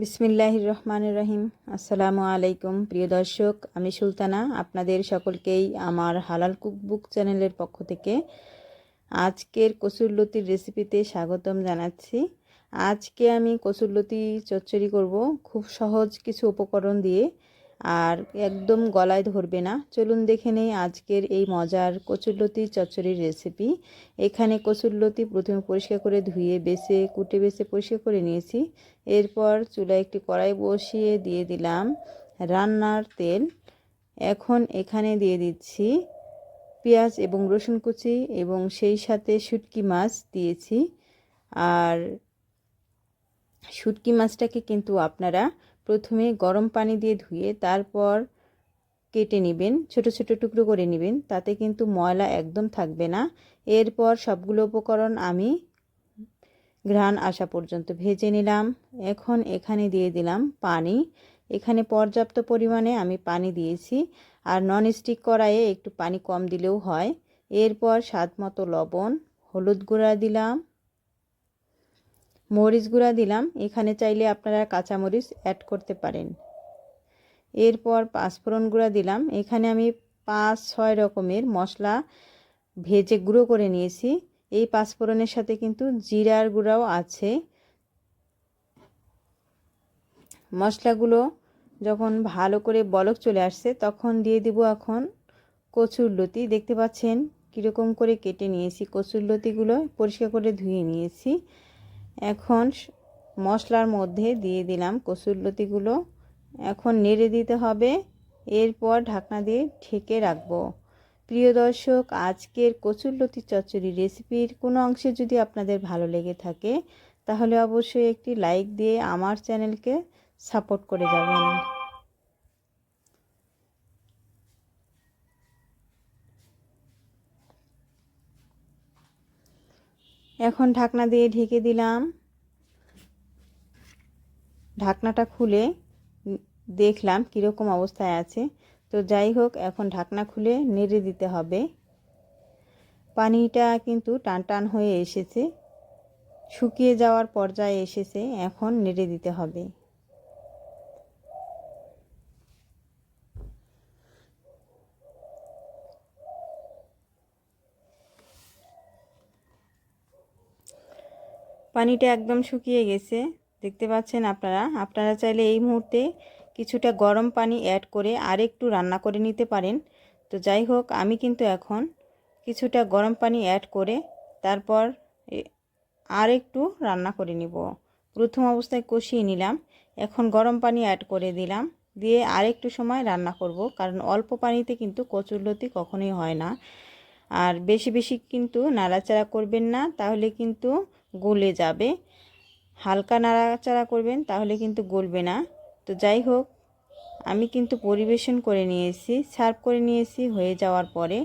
বিসমিল্লাহ রহমান রহিম। আসসালামু আলাইকুম, প্রিয় দর্শক, আমি সুলতানা, আপনাদের সকলকেই আমার হালাল কুকবুক চ্যানেলের পক্ষ থেকে আজকের কসুরলতির রেসিপিতে স্বাগতম জানাচ্ছি। আজকে আমি কসুরলতি চচ্চড়ি করব। খুব সহজ কিছু উপকরণ দিয়ে আর একদম গলায় ধরবে না। চলুন দেখে নেই আজকের এই মজার কচুরলতি চচ্চড়ির রেসিপি এখানে কচুরলতি প্রথমে পরিষ্কার করে ধুয়ে, বেছে, কুটে বেছে পরিষ্কার করে নিয়েছি। এরপর চুলায় একটি কড়াই বসিয়ে দিয়ে দিলাম রান্নার তেল। এখন এখানে দিয়ে দিচ্ছি পেঁয়াজ এবং রসুন কুচি এবং সেই সাথে শুটকি মাছ দিয়েছি। আর শুটকি মাছটাকে কিন্তু আপনারা প্রথমে গরম পানি দিয়ে ধুয়ে তারপর কেটে নেবেন, ছোট ছোট টুকরো করে নেবেন। তাতে কিন্তু ময়লা একদম থাকবে না। এরপর সবগুলো উপকরণ আমি ঘ্রাণ আসা পর্যন্ত ভেজে নিলাম। এখন এখানে দিয়ে দিলাম পানি। এখানে পর্যাপ্ত পরিমাণে আমি পানি দিয়েছি। আর নন স্টিক কড়াইয়ে একটু পানি কম দিলেও হয়। এরপর স্বাদ মতো লবণ, হলুদ গুঁড়া দিলাম। মরিচ গুঁড়া দিলাম। এখানে চাইলে আপনারা কাঁচামরিচ অ্যাড করতে পারেন। এরপর পাঁচফোড়ন গুঁড়া দিলাম। এখানে আমি পাঁচ ছয় রকমের মশলা ভেজে গুঁড়ো করে নিয়েছি। এই পাঁচফোড়নের সাথে কিন্তু জিরার গুঁড়াও আছে। মশলাগুলো যখন ভালো করে বলক চলে আসছে, তখন দিয়ে দিব এখন কচুর লতি। দেখতে পাচ্ছেন কীরকম করে কেটে নিয়েছি। কচুর লতিগুলো পরিষ্কার করে ধুয়ে নিয়েছি। এখন মশলার মধ্যে দিয়ে দিলাম কসুরলতিগুলো এখন নেড়ে দিতে হবে। এরপর ঢাকনা দিয়ে ঢেকে রাখব। প্রিয় দর্শক, আজকের কচুরলতি চচ্চড়ি রেসিপির কোনো অংশে যদি আপনাদের ভালো লেগে থাকে, তাহলে অবশ্যই একটি লাইক দিয়ে আমার চ্যানেলকে সাপোর্ট করে যাবেন। এখন ঢাকনা দিয়ে ঢেকে দিলাম। ঢাকনাটা খুলে দেখলাম কীরকম অবস্থায় আছে। তো যাই হোক, এখন ঢাকনা খুলে নেড়ে দিতে হবে। পানিটা কিন্তু টান টান হয়ে এসেছে। শুকিয়ে যাওয়ার পর্যায়ে এসেছে, এখন নেড়ে দিতে হবে। পানিটা একদম শুকিয়ে গেছে। দেখতে পাচ্ছেন আপনারা? আপনারা চাইলে এই মুহূর্তে কিছুটা গরম পানি অ্যাড করে আরেকটু রান্না করে নিতে পারেন। তো যাই হোক, আমি কিন্তু এখন কিছুটা গরম পানি অ্যাড করে তারপর আর একটু রান্না করে নিব। প্রথম অবস্থায় কষিয়ে নিলাম। এখন গরম পানি অ্যাড করে দিলাম। দিয়ে আরেকটু সময় রান্না করব। কারণ অল্প পানিতে কিন্তু কচুরলতি কখনোই হয় না। আর বেশি বেশি কিন্তু নাড়াচাড়া করবেন না, তাহলে কিন্তু গলে যাবে। হালকা নাড়াচাড়া করবেন, তাহলে কিন্তু গলবে না। তো যাই হোক, আমি কিন্তু পরিবেশন করে নিয়েছি, সার্ভ করে নিয়েছি হয়ে যাওয়ার পরে।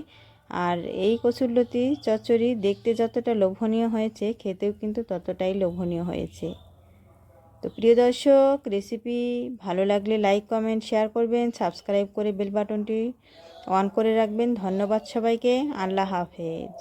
আর এই কচুরলতি চচ্চড়ি দেখতে যতটা লোভনীয় হয়েছে, খেতেও কিন্তু ততটাই লোভনীয় হয়েছে। তো প্রিয় দর্শক রেসিপি ভালো লাগলে লাইক কমেন্ট শেয়ার করবেন সাবস্ক্রাইব করে বেল বাটনটি অন করে রাখবেন। ধন্যবাদ সবাইকে, আল্লাহ হাফেজ।